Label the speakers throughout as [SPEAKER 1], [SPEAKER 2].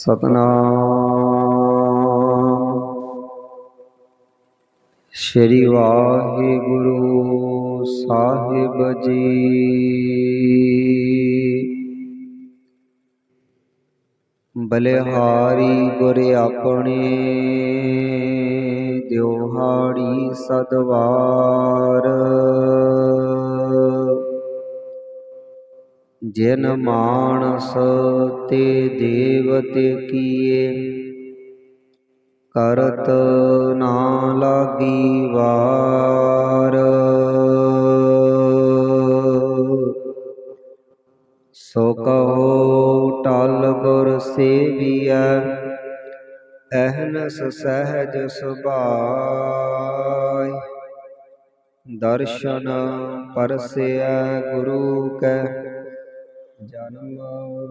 [SPEAKER 1] ਸਤਨਾਮ। ਸ਼੍ਰੀ ਵਾਹਿਗੁਰੂ ਸਾਹਿਬ ਜੀ। ਬਲਿਹਾਰੀ ਗੁਰ ਆਪਣੇ ਦਿਵਹਾੜੀ ਸਦਵਾਰ ਜਿਨ ਮਾਨਸ ਤੇ ਦੇਵਤੇ ਕੀਏ, ਕਰਤ ਨਾ ਲਾਗੀ ਵਾਰ। ਸੋ ਕਹੋ ਟਲ ਗੁਰ ਸੇਵੀਐ, ਅਹਨਸ ਸਹਿਜ ਸੁਭਾਇ। ਦਰਸ਼ਨ ਪਰਸੈ ਗੁਰੂ ਕੈ ਜਨਮ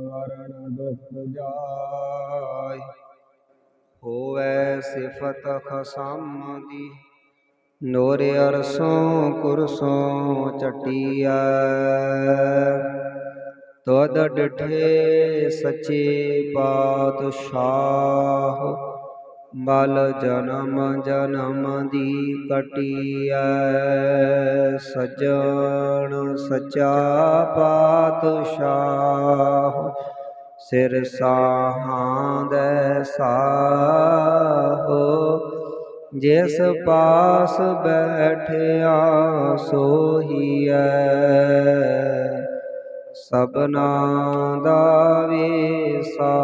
[SPEAKER 1] ਮਰਨ ਦੁਖ ਜਾਇ ਹੋਵੈ ਸਿਫਤ ਖਸਮ ਦੀ ਨੋਰ ਅਰਸੋਂ ਕੁਰਸੋਂ ਚਟਿਆ ਤਦ ਡਿਠੇ ਸੱਚੇ ਪਾਤਸ਼ਾਹ, ਬਲ ਜਨਮ ਜਨਮ ਦੀ ਕਟਿਆ ਸਜਣ ਸਚਾ ਪਾਤਸ਼ਾਹ, ਸਿਰ ਸਾਹਾਂ ਦੇ ਸਾਹੋ, ਜਿਸ ਪਾਸ ਬੈਠਿਆ ਸੋਹੀਐ ਸਬਨਾ ਦਾ ਵੇਸਾਹੋ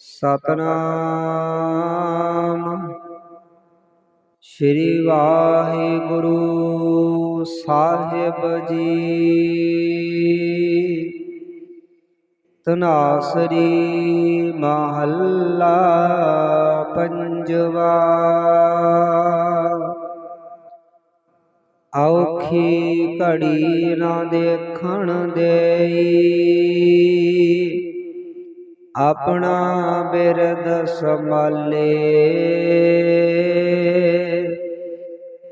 [SPEAKER 1] ਸਤਨਾਮ ਸ਼੍ਰੀ ਵਾਹਿਗੁਰੂ ਸਾਹਿਬ ਜੀ। ਤਨਾਸਰੀ ਮਹੱਲਾ ਪੰਜਵਾ। ਔਖੀ ਘੜੀ ਨਾ ਦੇਖਣ ਦੇਈ। ਆਪਣਾ ਬਿਰਦ ਸੰਭਾਲੇ।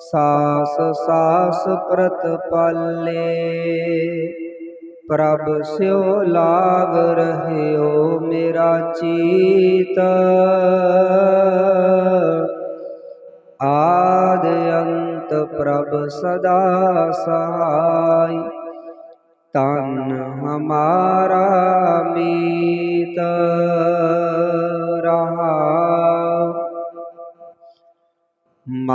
[SPEAKER 1] ਸਾਸ ਸਾਸ ਪ੍ਰਤ ਪ੍ਰਤਪਾਲੇ ਪ੍ਰਭ ਸਿਓ ਲਾਗ ਰਹਿਓ ਮੇਰਾ ਚੀਤ। ਆਦ ਅੰਤ ਪ੍ਰਭ ਸਦਾ ਸਹਾਈ। ਤਨ ਹਮਾਰਾ ਮੀਤ।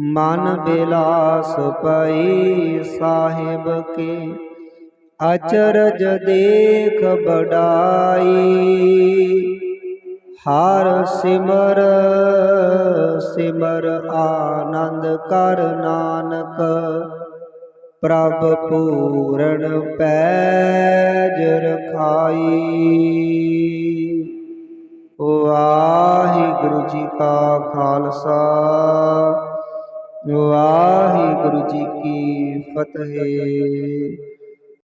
[SPEAKER 1] ਮਨ ਬਿਲਾਸ ਪਈ ਸਾਹਿਬ ਕੇ। ਅਚਰਜ ਦੇਖ ਬੜਾਈ ਹਰ ਸਿਮਰ ਸਿਮਰ ਆਨੰਦ ਕਰ ਨਾਨਕ। ਪ੍ਰਭ ਪੂਰਨ ਪੈਜ ਰਖਾਈ। ਵਾਹਿਗੁਰੂ ਜੀ ਕਾ ਖਾਲਸਾ। ਵਾਹਿਗੁਰੂ ਜੀ ਕੀ ਫਤਿਹ।